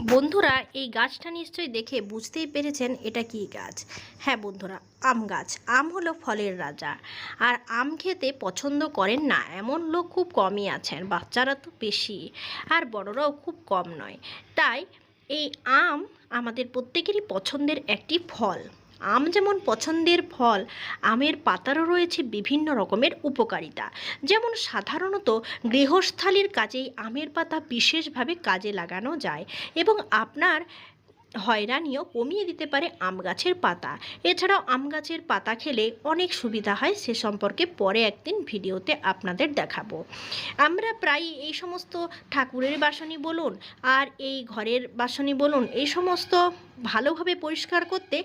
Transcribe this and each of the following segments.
বন্ধুরা, এই গাছটা নিশ্চয়ই দেখে বুঝতেই পেরেছেন এটা কি গাছ। হ্যাঁ বন্ধুরা, আম গাছ। আম হলো ফলের রাজা। আর আম খেতে পছন্দ করেন না, এমন লোক খুব কমই আছেন, বাচ্চারা তো বেশি। আর বড়রাও খুব কম নয়। তাই এই আম আমাদের প্রত্যেকেরই পছন্দের একটি ফল। আম যেমন পছন্দের ফল, আমের পাতারও রয়েছে বিভিন্ন রকমের উপকারিতা। যেমন সাধারণত গৃহস্থালির কাজেই আমের পাতা বিশেষভাবে কাজে লাগানো যায় এবং আপনার হয়রানিও কমিয়ে দিতে পারে আম গাছের পাতা। এছাড়াও আম গাছের পাতা খেলে অনেক সুবিধা হয়, সে সম্পর্কে পরে একদিন ভিডিওতে আপনাদের দেখাবো। আমরা প্রায় এই সমস্ত ঠাকুরের বাসনই বলুন, আর এই ঘরের বাসনই বলুন, এই সমস্ত ভালোভাবে পরিষ্কার করতে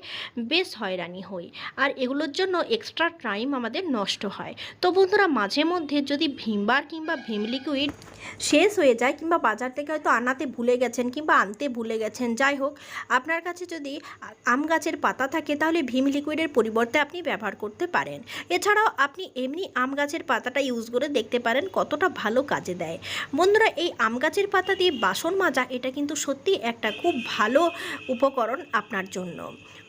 বেশ হয়রানি হই। আর এগুলোর জন্য এক্সট্রা টাইম আমাদের নষ্ট হয়। তো বন্ধুরা, মাঝে মধ্যে যদি ভীমবার কিংবা ভীম লিকুইড শেষ হয়ে যায় কিংবা বাজার থেকে হয়তো আনাতে ভুলে গেছেন কিংবা আনতে ভুলে গেছেন, যাই হোক, আপনার কাছে যদি আম গাছের পাতা থাকে তাহলে ভীম লিকুইডের পরিবর্তে আপনি ব্যবহার করতে পারেন। এছাড়াও আপনি এমনি আম গাছের পাতাটা ইউজ করে দেখতে পারেন কতটা ভালো কাজে দেয়। বন্ধুরা, এই আম গাছের পাতা দিয়ে বাসন মাজা, এটা কিন্তু সত্যি একটা খুব ভালো উপকরণ আপনার জন্য।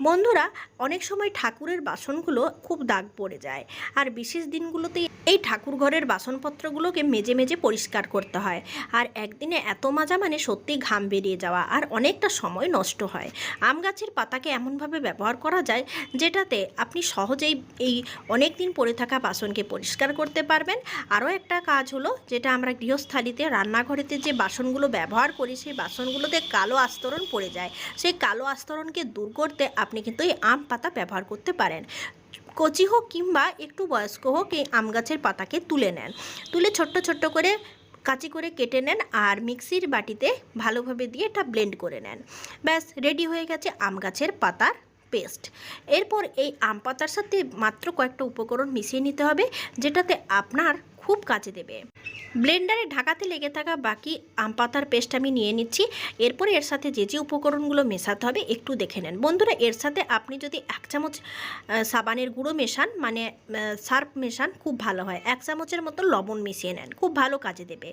বন্ধুরা, অনেক সময় ঠাকুরের বাসনগুলো খুব দাগ পড়ে যায় আর বিশেষ দিনগুলোতে এই ঠাকুর ঘরের বাসনপত্রগুলোকে মেজে মেজে পরিষ্কার করতে হয়। আর একদিনে এত মাজা মানে সত্যি ঘাম বেরিয়ে যাওয়া আর অনেকটা সময় নষ্ট হয়। আম গাছের পাতাকে এমনভাবে ব্যবহার করা যায় যেটাতে আপনি সহজেই এই অনেক দিন পড়ে থাকা বাসনকে পরিষ্কার করতে পারবেন। আরও একটা কাজ হলো যেটা আমরা গৃহস্থালিতে, রান্নাঘরেতে যে বাসনগুলো ব্যবহার করি, সেই বাসনগুলোতে কালো আস্তরণ পড়ে যায়। সেই কালো আস্তরণকে দূর করতে আপনি কিন্তু এই আম পাতা ব্যবহার করতে পারেন। কচি হোক কিংবা একটু বয়স্ক হোক এই আম গাছের পাতাকে তুলে নেন। তুলে ছোট্ট ছোট্ট করে কাঁচি করে কেটে নেন আর মিক্সির বাটিতে ভালোভাবে দিয়ে এটা ব্লেন্ড করে নেন। ব্যাস, রেডি হয়ে গেছে আম গাছের পাতার পেস্ট। এরপর এই আম পাতার সাথে মাত্র কয়েকটা উপকরণ মিশিয়ে নিতে হবে, যেটাতে আপনার খুব কাজে দেবে। ব্লেন্ডারে ঢাকাতে লেগে থাকা বাকি আম পাতার পেস্ট আমি নিয়ে নিচ্ছি। এরপরে এর সাথে যে যে উপকরণগুলো মেশাতে হবে একটু দেখে নেন। বন্ধুরা, এর সাথে আপনি যদি এক চামচ সাবানের গুঁড়ো মেশান মানে সার্ফ মেশান, খুব ভালো হয়। এক চামচের মতো লবণ মিশিয়ে নেন, খুব ভালো কাজে দেবে।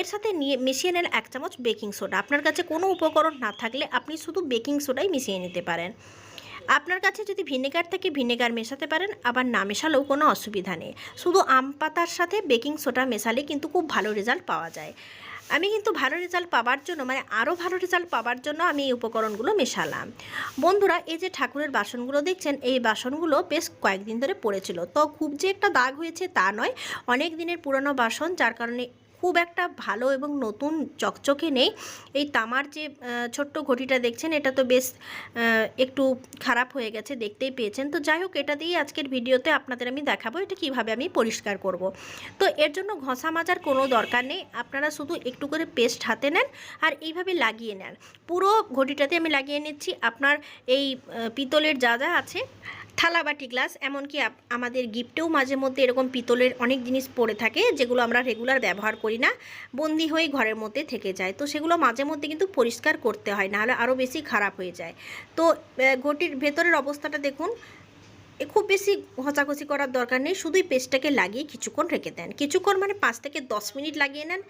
এর সাথে নিয়ে, মিশিয়ে নেন এক চামচ বেকিং সোডা। আপনার কাছে কোনো উপকরণ না থাকলে আপনি শুধু বেকিং সোডাই মিশিয়ে নিতে পারেন। আপনার কাছে যদি ভিনেগার থাকে ভিনেগার মেশাতে পারেন, আবার না মেশালেও কোনো অসুবিধা নেই। শুধু আম পাতার সাথে বেকিং সোডা মেশালে কিন্তু খুব ভালো রেজাল্ট পাওয়া যায়। আমি কিন্তু ভালো রেজাল্ট পাওয়ার জন্য মানে আরও ভালো রেজাল্ট পাওয়ার জন্য আমি এই উপকরণগুলো মেশালাম। বন্ধুরা, এই যে ঠাকুরের বাসনগুলো দেখছেন, এই বাসনগুলো বেশ কয়েকদিন ধরে পড়েছিল। তো খুব যে একটা দাগ হয়েছে তা নয়, অনেক দিনের পুরনো বাসন, যার কারণে খুব একটা ভালো এবং নতুন চকচকে নেই। এই তামার যে ছোট্ট ঘটিটা দেখছেন, এটা তো বেশ একটু খারাপ হয়ে গেছে, দেখতেই পেয়েছেন। তো যাই হোক, এটা দিয়েই আজকের ভিডিওতে আপনাদের আমি দেখাবো, এটা কীভাবে আমি পরিষ্কার করব। তো এর জন্য ঘষা মাজার কোনো দরকার নেই। আপনারা শুধু একটু করে পেস্ট হাতে নেন আর এইভাবে লাগিয়ে নেন। পুরো ঘটিটাতে আমি লাগিয়ে নিচ্ছি। আপনার এই পিতলের যা যা আছে থালা বাটি গ্লাস, এমনকি আমাদের গিফটেও মাঝে মধ্যে এরকম পিতলের অনেক জিনিস পড়ে থাকে, যেগুলো আমরা রেগুলার ব্যবহার করি না, বন্দি হয়ে ঘরের মধ্যে থেকে যায়। তো সেগুলো মাঝে মধ্যে কিন্তু পরিষ্কার করতে হয়, নাহলে আরও বেশি খারাপ হয়ে যায়। তো ঘটির ভেতরের অবস্থাটা দেখুন খুব বেশি ঘষাঘষি করার দরকার নেই, শুধুই পেস্টটাকে লাগিয়ে কিছুক্ষণ রেখে দেন। কিছুক্ষণ মানে পাঁচ থেকে দশ মিনিট লাগিয়ে নেন।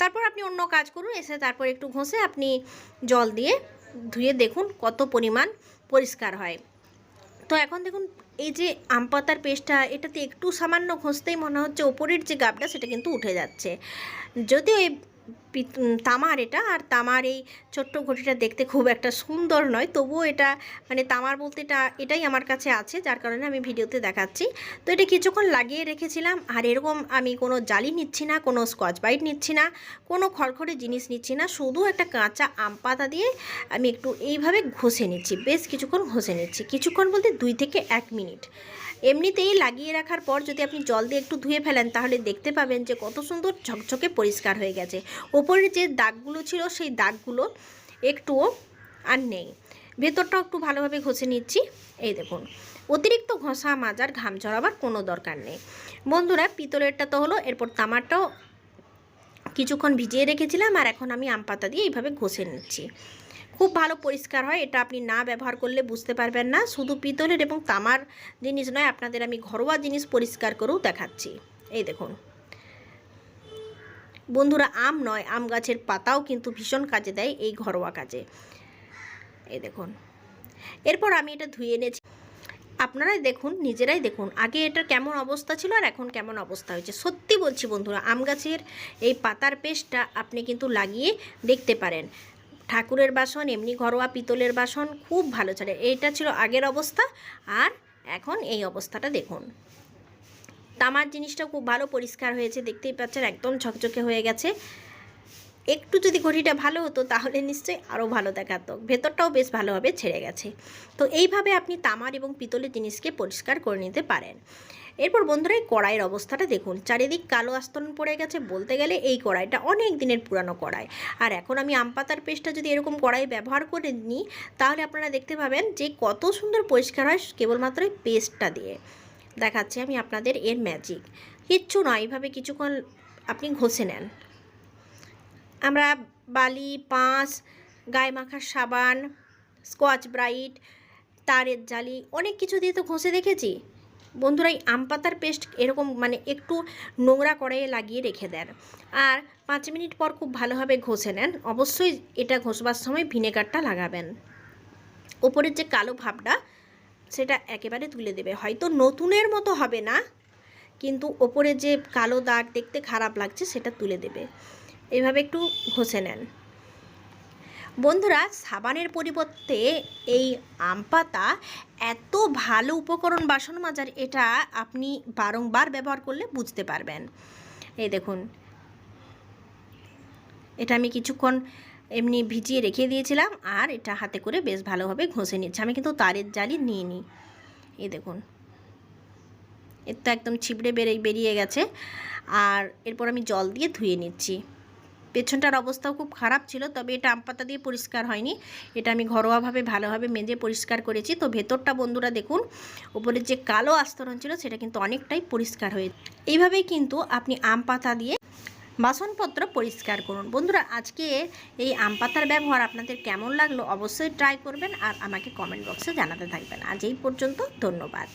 তারপর আপনি অন্য কাজ করুন, এসে তারপর একটু ঘষে আপনি জল দিয়ে ধুয়ে দেখুন কত পরিমাণ পরিষ্কার হয়। তো এখন দেখুন, এই যে আম পাতার পেস্টটা, এটাতে একটু সামান্য ঘষতেই মনে হচ্ছে ওপরের যে গাবটা, সেটা কিন্তু উঠে যাচ্ছে। যদিও এই তামার এটা। আর তামার এই ছোট্ট ঘটিটা দেখতে খুব একটা সুন্দর নয়। তবুও এটা মানে তামার বলতে এটা, এটাই আমার কাছে আছে, যার কারণে আমি ভিডিওতে দেখাচ্ছি। তো এটা কিছুক্ষণ লাগিয়ে রেখেছিলাম। আর এরকম আমি কোনো জালি নিচ্ছি না, কোনো স্কচ বাইট নিচ্ছি না, কোনো খড়খড়ে জিনিস নিচ্ছি না। শুধু একটা কাঁচা আম পাতা দিয়ে আমি একটু এইভাবে ঘষে নিচ্ছি। বেশ কিছুক্ষণ ঘষে নিচ্ছি। কিছুক্ষণ বলতে দুই থেকে এক মিনিট। এমনিতেই লাগিয়ে রাখার পর যদি আপনি জল দিয়ে একটু ধুয়ে ফেলেন, তাহলে দেখতে পাবেন যে কত সুন্দর ঝকঝকে পরিষ্কার হয়ে গেছে। ওপরের যে দাগগুলো ছিল, সেই দাগগুলো একটুও আর নেই। ভেতরটাও একটু ভালোভাবে ঘষে নিচ্ছি। এই দেখুন, অতিরিক্ত ঘষা, মাজার, ঘাম ঝরাবার কোনো দরকার নেই। বন্ধুরা, পিতলেরটা তো হলো, এরপর তামারটাও কিছুক্ষণ ভিজিয়ে রেখেছিলাম, আর এখন আমি আম পাতা দিয়ে এইভাবে ঘষে নিচ্ছি। খুব ভালো পরিষ্কার হয়, এটা আপনি না ব্যবহার করলে বুঝতে পারবেন না। শুধু পিতলের এবং তামার জিনিস নয়, আপনাদের আমি ঘরোয়া জিনিস পরিষ্কার করেও দেখাচ্ছি। এই দেখুন। বন্ধুরা, আম নয়, আম গাছের পাতাও কিন্তু ভীষণ কাজে দেয় এই ঘরোয়া কাজে। এই দেখুন। এরপর আমি এটা ধুয়ে এনেছি। আপনারাই দেখুন, নিজেরাই দেখুন, আগে এটার কেমন অবস্থা ছিল আর এখন কেমন অবস্থা হয়েছে। সত্যি বলছি বন্ধুরা, আম গাছের এই পাতার পেস্টটা আপনি কিন্তু লাগিয়ে দেখতে পারেন। ঠাকুরের বাসন, এমনি ঘরোয়া পিতলের বাসন খুব ভালো চলে। এইটা ছিল আগের অবস্থা। আর এখন এই অবস্থাটা দেখুন। তামার জিনিসটা খুব ভালো পরিষ্কার হয়েছে, দেখতেই পাচ্ছেন একদম ঝকঝকে হয়ে গেছে। একটু যদি ঘড়িটা ভালো হতো তাহলে নিশ্চয়ই আরও ভালো দেখাতো। ভেতরটাও বেশ ভালোভাবে ছেড়ে গেছে। তো এইভাবে আপনি তামার এবং পিতলের জিনিসকে পরিষ্কার করে নিতে পারেন। এরপর বন্ধুরা এই কড়াইয়ের অবস্থাটা দেখুন। চারিদিক কালো আস্তরণ পড়ে গেছে বলতে গেলে এই কড়াইটা অনেক দিনের পুরানো কড়াই। আর এখন আমি আম পাতার পেস্টটা যদি এরকম কড়াই ব্যবহার করে নিই, তাহলে আপনারা দেখতে পাবেন যে কত সুন্দর পরিষ্কার হয় কেবলমাত্র এই পেস্টটা দিয়ে। দেখাচ্ছি আমি আপনাদের এর ম্যাজিক কিচ্ছু নয় এইভাবে কিছুক্ষণ আপনি ঘষে নেন। আমরা বালি, পাঁচ, গায়ে মাখার সাবান, স্কচ ব্রাইট, তারের জালি, অনেক কিছু দিয়ে তো ঘষে দেখেছি। বন্ধুরা, এই আম পাতার পেস্ট এরকম মানে একটু নোংরা কড়াইয়ে লাগিয়ে রেখে দেন। আর পাঁচ মিনিট পর খুব ভালোভাবে ঘষে নেন। অবশ্যই এটা ঘষবার সময় ভিনেগারটা লাগাবেন। ওপরের যে কালো ভাবটা, সেটা একেবারে তুলে দেবে। হয়তো নতুনের মতো হবে না, কিন্তু ওপরে যে কালো দাগ দেখতে খারাপ লাগছে, সেটা তুলে দেবে। এভাবে একটু ঘষে নেন। বন্ধুরা, সাবানের পরিবর্তে এই আম পাতা এত ভালো উপকরণ বাসন মাজার, এটা আপনি বারংবার ব্যবহার করলে বুঝতে পারবেন। এই দেখুন, এটা আমি কিছুক্ষণ এমনি ভিজিয়ে রেখে দিয়েছিলাম আর এটা হাতে করে বেশ ভালোভাবে ঘষে নিচ্ছি আমি কিন্তু তারের জালি নিয়ে নিই এই দেখুন, এর তো একদম ছিবড়ে বেড়ে বেরিয়ে গেছে। আর এরপর আমি জল দিয়ে ধুয়ে নিচ্ছি। পেছনটার অবস্থাও খুব খারাপ ছিল, তবে এটা আম পাতা দিয়ে পরিষ্কার হয়নি। এটা আমি ঘরোয়াভাবে ভালোভাবে মেজে পরিষ্কার করেছি। তো ভেতরটা বন্ধুরা দেখুন উপরের যে কালো আস্তরণ ছিল সেটা কিন্তু অনেকটাই পরিষ্কার হয়ে এইভাবেই কিন্তু আপনি আম পাতা দিয়ে বাসনপত্র পরিষ্কার করুন। বন্ধুরা, আজকে এই আম পাতার ব্যবহার আপনাদের কেমন লাগল অবশ্যই ট্রাই করবেন আর আমাকে কমেন্ট বক্সে জানাতে থাকবেন। আজ এই পর্যন্ত ধন্যবাদ।